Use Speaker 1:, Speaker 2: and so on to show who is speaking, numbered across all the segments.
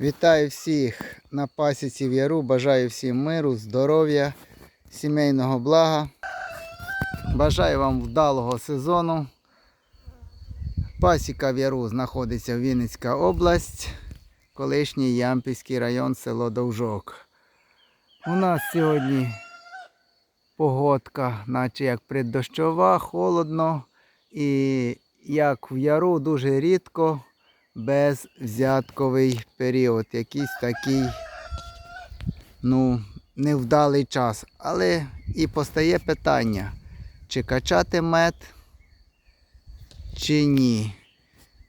Speaker 1: Вітаю всіх на пасіці в Яру. Бажаю всім миру, здоров'я, сімейного блага. Бажаю вам вдалого сезону. Пасіка в Яру знаходиться в Вінницька область, колишній Ямпільський район, село Довжок. У нас сьогодні погодка, наче як преддощова, холодно. І як в яру дуже рідко безвзятковий період. Якийсь такий ну, невдалий час. Але і постає питання, чи качати мед, чи ні.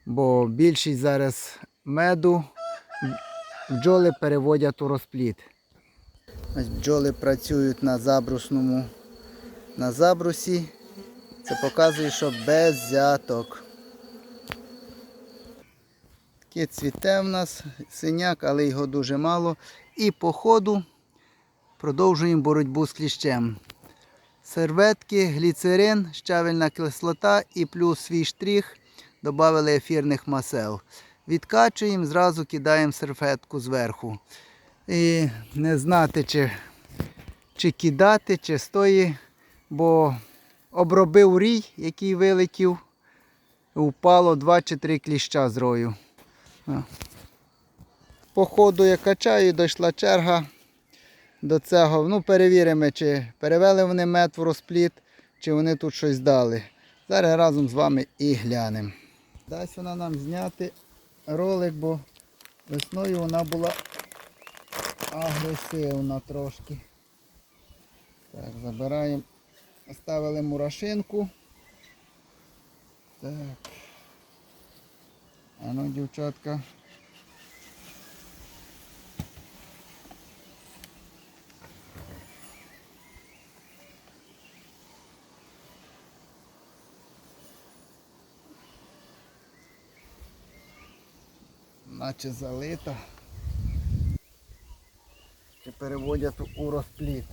Speaker 1: Бо більшість зараз меду бджоли переводять у розплід. Ось бджоли працюють на забрусному на забрусі. Це показує, що без взяток. Таке цвіте в нас синяк, але його дуже мало. І по ходу продовжуємо боротьбу з кліщем. Серветки, гліцерин, щавельна кислота і плюс свій штрих додали ефірних масел. Відкачуємо, зразу кидаємо серветку зверху. І не знати, чи, чи кидати, чи стої, бо обробив рій, який вилетів, впало 2 чи 3 кліща з рою. А. По ходу я качаю, дійшла черга до цього. Ну, перевіримо, чи перевели вони мед в розпліт, чи вони тут щось дали. Зараз разом з вами і глянемо. Дасть вона нам зняти ролик, бо весною вона була агресивна трошки. Так, забираємо. Ставили мурашинку. Так. А ну, дівчатка. Наче залита. І переводять у розпліт.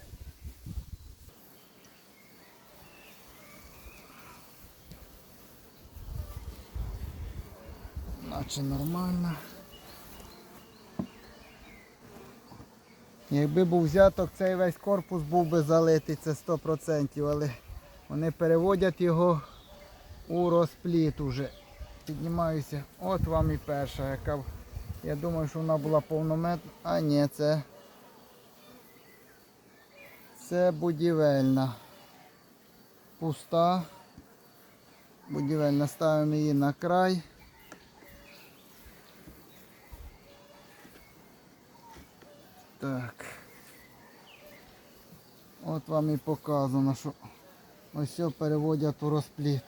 Speaker 1: Наче нормально. Якби був взяток, цей весь корпус був би залитий, це 100%, але вони переводять його у розпліт уже. Піднімаюся. От вам і перша, яка я думаю, що вона була повнометна. А ні, це це будівельна. Пуста. Будівельна. Ставимо її на край. Так. От вам і показано, що ось все переводять у розпліт.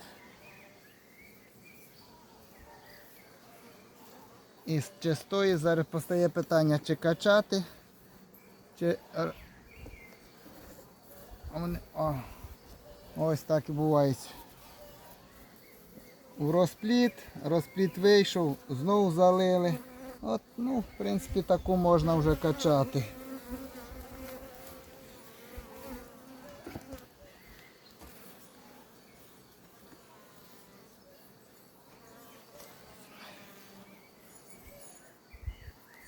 Speaker 1: І з чистої зараз постає питання, чи качати, чи. О, ось так і буває. У розпліт, розпліт вийшов, знову залили. От, ну, в принципі, таку можна вже качати.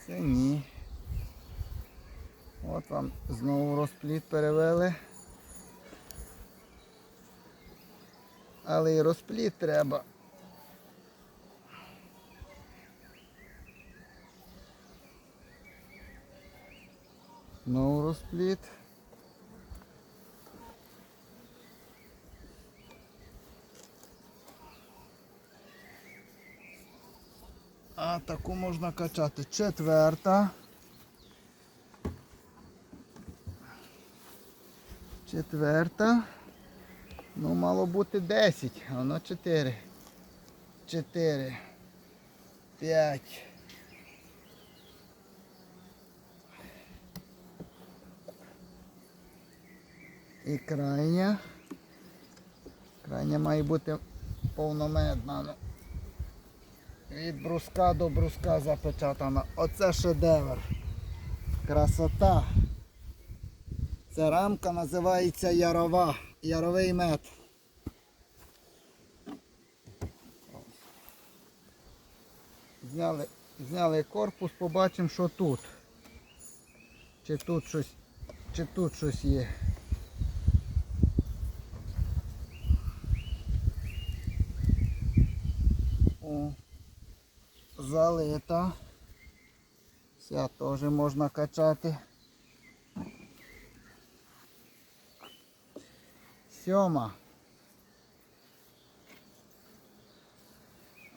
Speaker 1: Це ні. От вам знову розпліт перевели. Але і розпліт треба. Знову розпліт. А таку можна качати. Четверта. Четверта. Ну, мало бути 10, а воно 4. 4. 5. І крайня. Крайня має бути повномедна. Ну. Від бруска до бруска запечатана. Оце шедевр. Красота. Ця рамка називається ярова. Яровий мед. Зняли Зняли корпус, побачимо, що тут. Чи тут щось, чи тут щось є. О, залита. Ця теж можна качати. Сьома.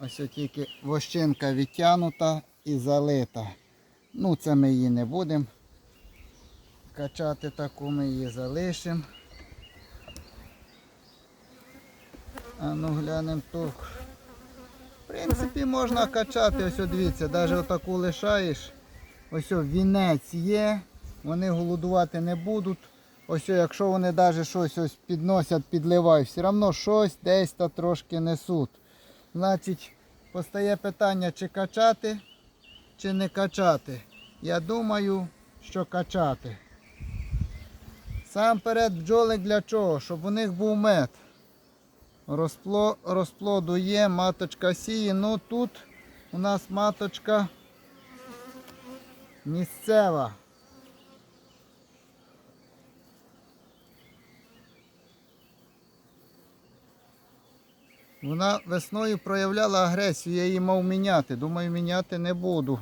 Speaker 1: Ось тільки вощинка відтягнута і залита. Ну, це ми її не будемо качати таку, ми її залишимо. А ну глянемо тут. Принципі, можна качати, ось дивіться, навіть отаку лишаєш. Ось вінець є, вони голодувати не будуть. Ось якщо вони навіть щось ось підносять, підливають, все одно щось десь та трошки несуть. Значить, постає питання, чи качати, чи не качати. Я думаю, що качати. Сам перед бджоли для чого? Щоб у них був мед. Розпло, розплоду є, маточка сіє. Ну тут у нас маточка місцева. Вона весною проявляла агресію, я її мав міняти. Думаю, міняти не буду.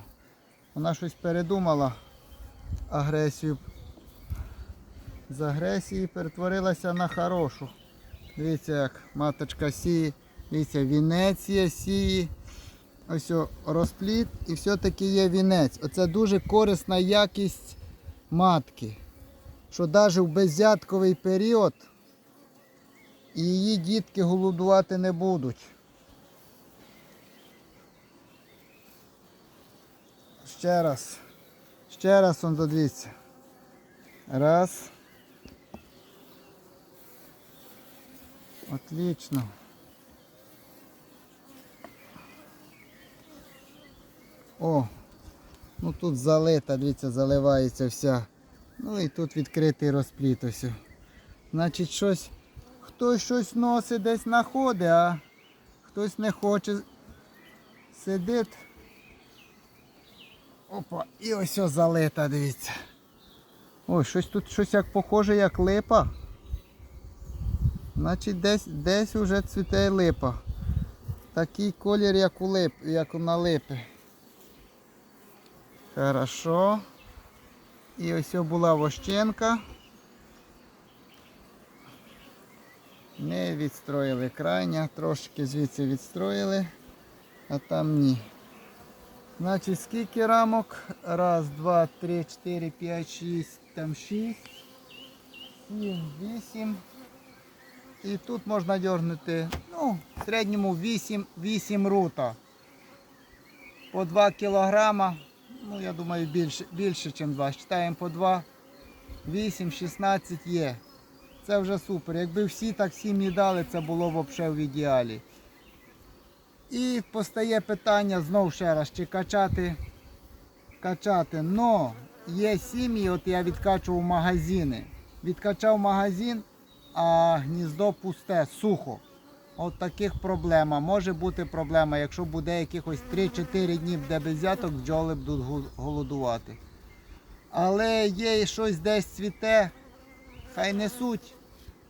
Speaker 1: Вона щось передумала агресію. З агресії перетворилася на хорошу. Дивіться, як маточка сіє. Дивіться, вінець є, сіє. Ось розпліт і все-таки є вінець. Оце дуже корисна якість матки. Що навіть в беззятковий період її дітки голодувати не будуть. Ще раз. Ще раз он дивіться. Раз. Отлично. О, ну тут залита, дивіться, заливається вся. Ну і тут відкритий розпліт ось. Значить, щось, хтось щось носить, десь знаходить, а хтось не хоче. Сидить. Опа, і ось залита, дивіться. Ой, щось тут щось як похоже, як липа. Значить десь десь уже цвіте липа. Такий колір, як у лип, як на липи. Хорошо. І ось була вощенка. Не відстроїли крайня, трошки звідси відстроїли, а там ні. Значить, скільки рамок? Раз, два, три, чотири, п'ять, шість, там шість, сім, вісім. І тут можна дергнути, ну, в середньому 8, 8 рута. По 2 кілограма. Ну, я думаю, більше, більше ніж 2. Читаємо по 2. 8, 16 є. Це вже супер. Якби всі так сім'ї дали, це було б взагалі в ідеалі. І постає питання знов ще раз, чи качати. Качати. Но є сім'ї, от я відкачував магазини. Відкачав магазин, а гніздо пусте, сухо. От таких проблема. Може бути проблема, якщо буде якихось 3-4 дні де без взяток, бджоли будуть голодувати. Але є щось десь цвіте, хай несуть.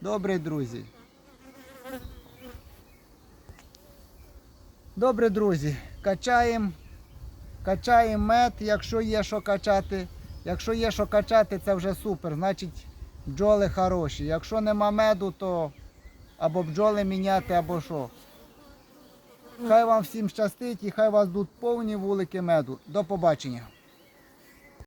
Speaker 1: Добре, друзі. Добре, друзі, качаємо качаємо мед, якщо є що качати. Якщо є що качати, це вже супер. Значить бджоли хороші. Якщо нема меду, то або бджоли міняти, або що. Хай вам всім щастить і хай вас будуть повні вулики меду. До побачення.